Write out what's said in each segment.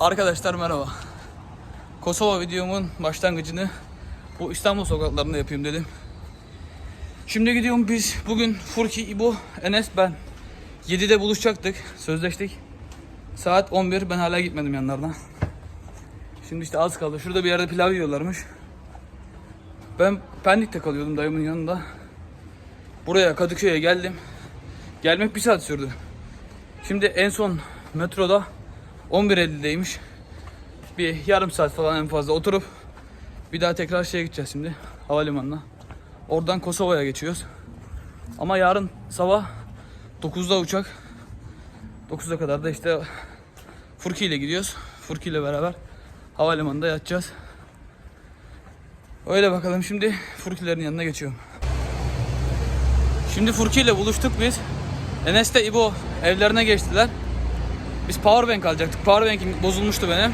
Arkadaşlar merhaba. Kosova videomun başlangıcını bu İstanbul sokaklarında yapayım dedim. Şimdi gidiyorum biz bugün Furki, İbo, Enes ben 7'de buluşacaktık. Sözleştik. Saat 11 ben hala gitmedim yanlarına. Şimdi işte az kaldı. Şurada bir yerde pilav yiyorlarmış. Ben Pendik'te kalıyordum dayımın yanında. Buraya Kadıköy'e geldim. Gelmek bir saat sürdü. Şimdi en son metroda 11.50'deymiş. Bir yarım saat falan en fazla oturup bir daha tekrar şeye gideceğiz şimdi havalimanına. Oradan Kosova'ya geçiyoruz. Ama yarın sabah 9'da uçak. 9'a kadar da işte Furki ile gidiyoruz. Furki ile beraber havalimanında yatacağız. Öyle bakalım şimdi Furkilerin yanına geçiyorum. Şimdi Furki ile buluştuk biz. Enes de İbo evlerine geçtiler. Biz powerbank alacaktık. Powerbank'im bozulmuştu benim.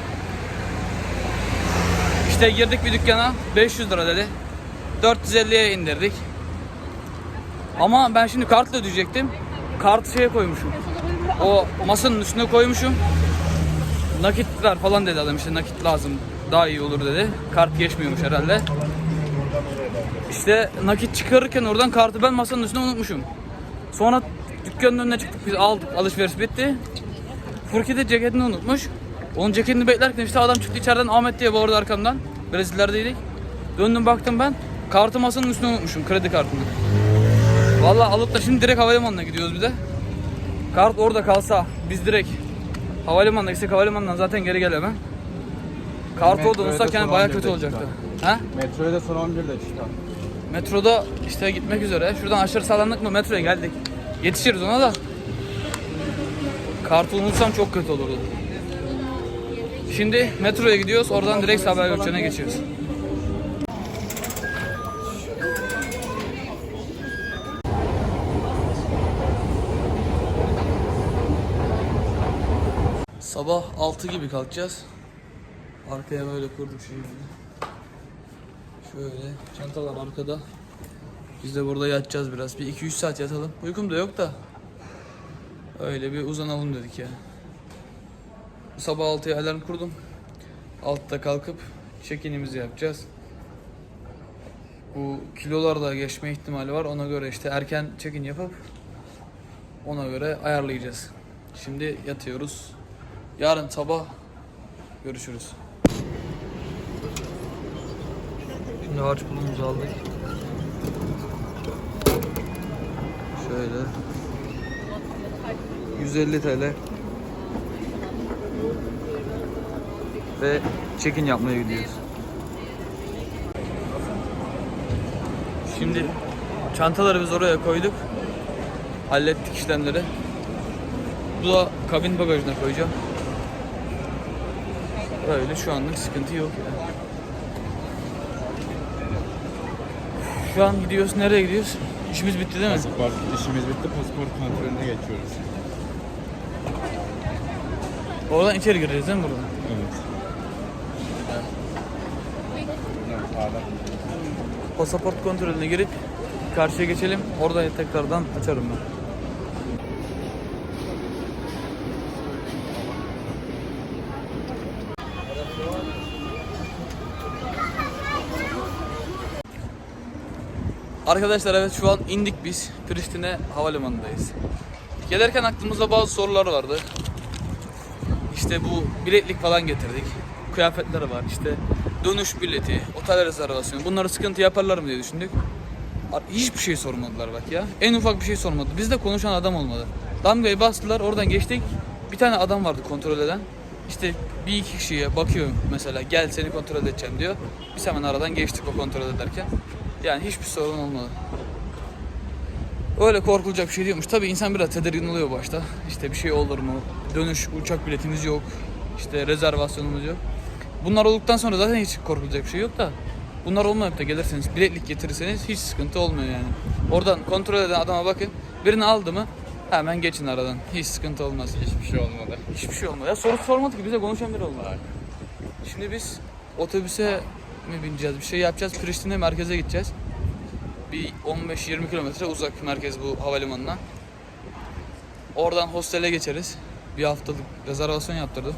İşte girdik bir dükkana 500 lira dedi. 450'ye indirdik. Ama ben şimdi kartla ödeyecektim. Kartı şeye koymuşum. O masanın üstüne koymuşum. Nakitler falan dedi adam işte nakit lazım daha iyi olur dedi. Kart geçmiyormuş herhalde. İşte nakit çıkarırken oradan kartı ben masanın üstüne unutmuşum. Sonra dükkanın önüne çıktık biz aldık alışveriş bitti. Furki de ceketini unutmuş. Onun ceketini beklerken işte adam çıktı içeriden Ahmet diye bağırdı arkamdan. Brezilya'daydık. Döndüm baktım ben kartı masanın üstüne unutmuşum kredi kartını. Vallahi alıp da şimdi direkt havalimanına gidiyoruz bir de. Kart orada kalsa biz direkt havalimanına gitsek havalimanından zaten geri gelemem. Kartı orada unutsak yani baya 11'de kötü olacaktı. Ha? Metroya da son 11'de çıkar. Metroda işte gitmek üzere. Şuradan aşırı sağlandık mı metroya geldik. Yetişiriz ona da. Kartı unutsam çok kötü olurdu. Şimdi metroya gidiyoruz. Oradan direkt Sabiha Gökçen'e geçiyoruz. Sabah 6 gibi kalkacağız. Arkaya böyle kurduk şimdi. Şöyle çantalar arkada. Biz de burada yatacağız biraz. Bir 2-3 saat yatalım. Uykum da yok da. Öyle bir uzanalım dedik ya. Sabah 6'ya alarm kurdum. 6'da kalkıp check-in'imizi yapacağız. Bu kilolar da geçme ihtimali var. Ona göre işte erken check-in yapıp ona göre ayarlayacağız. Şimdi yatıyoruz. Yarın sabah görüşürüz. Şimdi harç pulumuzu aldık. Şöyle. 150 TL. Ve check-in yapmaya gidiyoruz. Şimdi çantaları biz oraya koyduk. Hallettik işlemleri. Bu da kabin bagajına koyacağım. Öyle şu anlık sıkıntı yok yani. Şu an gidiyoruz. Nereye gidiyoruz? İşimiz bitti değil mi? Pasaport işimiz bitti. Pasaport kontrolüne geçiyoruz. Oradan içeri gireceğiz değil mi buradan? Evet. Pasaport kontrolüne girip karşıya geçelim. Orada tekrardan açarım ben. Arkadaşlar evet şu an indik biz. Priştine havalimanındayız. Gelirken aklımızda bazı sorular vardı. İşte bu biletlik falan getirdik. Kıyafetler var işte dönüş bileti, otel rezervasyonu bunları sıkıntı yaparlar mı diye düşündük. Hiçbir şey sormadılar bak ya. En ufak bir şey sormadı. Bizde konuşan adam olmadı. Damgayı bastılar oradan geçtik. Bir tane adam vardı kontrol eden. İşte bir iki kişiye bakıyor mesela gel seni kontrol edeceğim diyor. Biz hemen aradan geçtik o kontrol ederken. Yani hiçbir sorun olmadı. Öyle korkulacak bir şey değilmiş. Tabii insan biraz tedirgin oluyor başta. İşte bir şey olur mu? Dönüş uçak biletimiz yok. İşte rezervasyonumuz yok. Bunlar olduktan sonra zaten hiç korkulacak bir şey yok da. Bunlar olmayıp da gelirseniz, biletlik getirirseniz hiç sıkıntı olmuyor yani. Oradan kontrol eden adama bakın. Birini aldı mı hemen geçin aradan. Hiç sıkıntı olmaz. Hiçbir şey olmadı. Hiçbir şey olmadı. Ya soru sormadı ki bize konuşan biri olmadı. Şimdi biz otobüse mi bineceğiz? Bir şey yapacağız. Priştine merkeze gideceğiz. Bir 15-20 kilometre uzak merkez bu havalimanına. Oradan hostele geçeriz. Bir haftalık rezervasyon yaptırdım.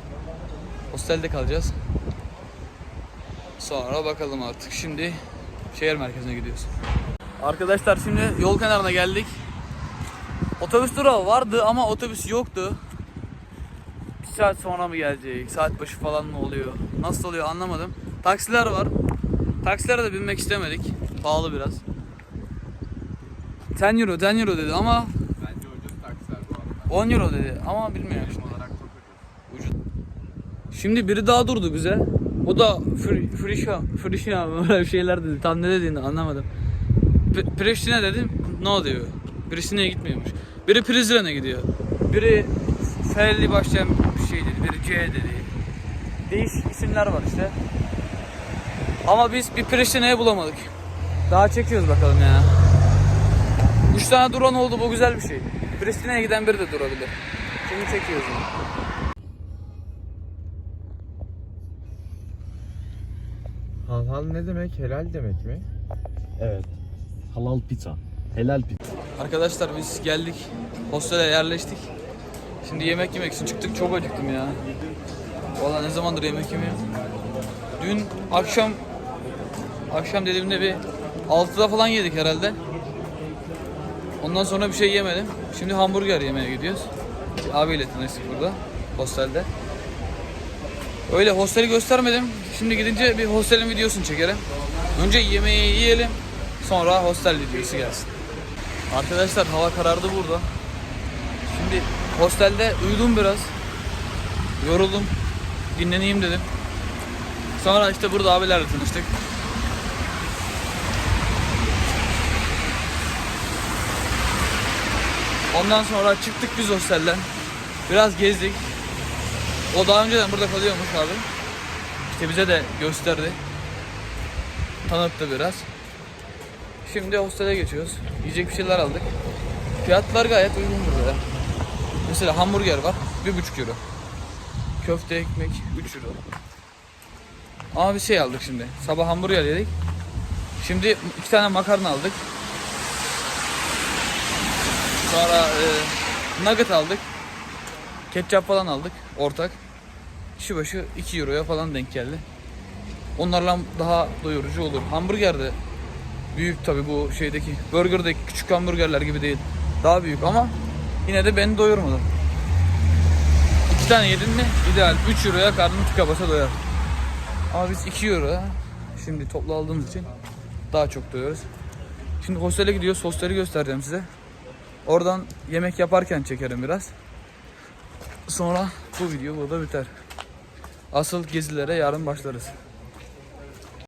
Hostelde kalacağız. Sonra bakalım artık. Şimdi şehir merkezine gidiyoruz. Arkadaşlar şimdi yol kenarına geldik. Otobüs durağı vardı ama otobüs yoktu. Bir saat sonra mı gelecek? Saat başı falan mı oluyor? Nasıl oluyor anlamadım. Taksiler var. Taksilere de binmek istemedik. Pahalı biraz. 10 euro, 10 euro dedi ama Bence ucuz taksiler bu arada. 10 euro dedi ama bilmiyorum şimdi. olarak çok ucuz. Şimdi biri daha durdu bize. O da Fr- Frisha, Frisha mı böyle bir şeyler dedi. Tam ne dediğini anlamadım. P- Priştine dedim. No diyor. Priştine'ye gitmiyormuş. Biri Prizren'e gidiyor. Biri F'li başlayan bir şey dedi. Biri C dedi. Değişik isimler var işte. Ama biz bir Priştine'ye bulamadık. Daha çekiyoruz bakalım ya. Üç tane duran oldu bu güzel bir şey. Priştine'ye giden biri de durabilir. Şimdi çekiyoruz. yani. Halhal ne demek? Helal demek mi? Evet. Halal pizza. Helal pizza. Arkadaşlar biz geldik. Hostele yerleştik. Şimdi yemek yemek için çıktık. Çok acıktım ya. Valla ne zamandır yemek yemiyorum. Dün akşam akşam dediğimde bir 6'da falan yedik herhalde. Ondan sonra bir şey yemedim. Şimdi hamburger yemeye gidiyoruz. Abiyle tanıştık burada hostelde. Öyle hosteli göstermedim. Şimdi gidince bir hostelin videosunu çekerim. Önce yemeği yiyelim. Sonra hostel videosu gelsin. Arkadaşlar hava karardı burada. Şimdi hostelde uyudum biraz. Yoruldum. Dinleneyim dedim. Sonra işte burada abilerle tanıştık. Ondan sonra çıktık biz hostelden. Biraz gezdik. O daha önceden burada kalıyormuş abi. İşte bize de gösterdi. Tanıttı biraz. Şimdi hostele geçiyoruz. Yiyecek bir şeyler aldık. Fiyatlar gayet uygun burada. Mesela hamburger var. 1,5 euro. Köfte ekmek 3 euro. Ama bir şey aldık şimdi. Sabah hamburger yedik. Şimdi iki tane makarna aldık. Sonra e, nugget aldık. Ketçap falan aldık. Ortak. Kişi başı 2 euroya falan denk geldi. Onlarla daha doyurucu olur. Hamburger de büyük tabi bu şeydeki burgerdaki küçük hamburgerler gibi değil. Daha büyük ama yine de beni doyurmadı. İki tane yedin mi ideal 3 euroya karnın tıka basa doyar. Ama biz 2 euro şimdi toplu aldığımız için daha çok doyuyoruz. Şimdi hostele gidiyoruz. Hosteli göstereceğim size. Oradan yemek yaparken çekerim biraz. Sonra bu video burada biter. Asıl gezilere yarın başlarız.